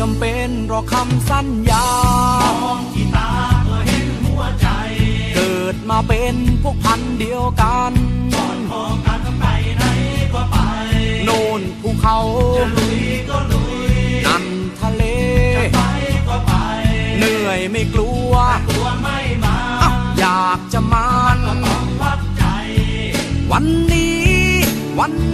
จำเป็นหรอกคำสัญญามองที่ตาก็เห็นหัวใจ เกิดมาเป็นพวกพันธุ์เดียวกันก่อนขอกันไปไหนก็ไป โน่นภูเขาจะลุยก็ลุยนั่นทะเลจะไปก็ไป เหนื่อยไม่กลัวกลัวไม่มาอ้าวอยากจะมันต้องวัดใจ วันนี้วันไหน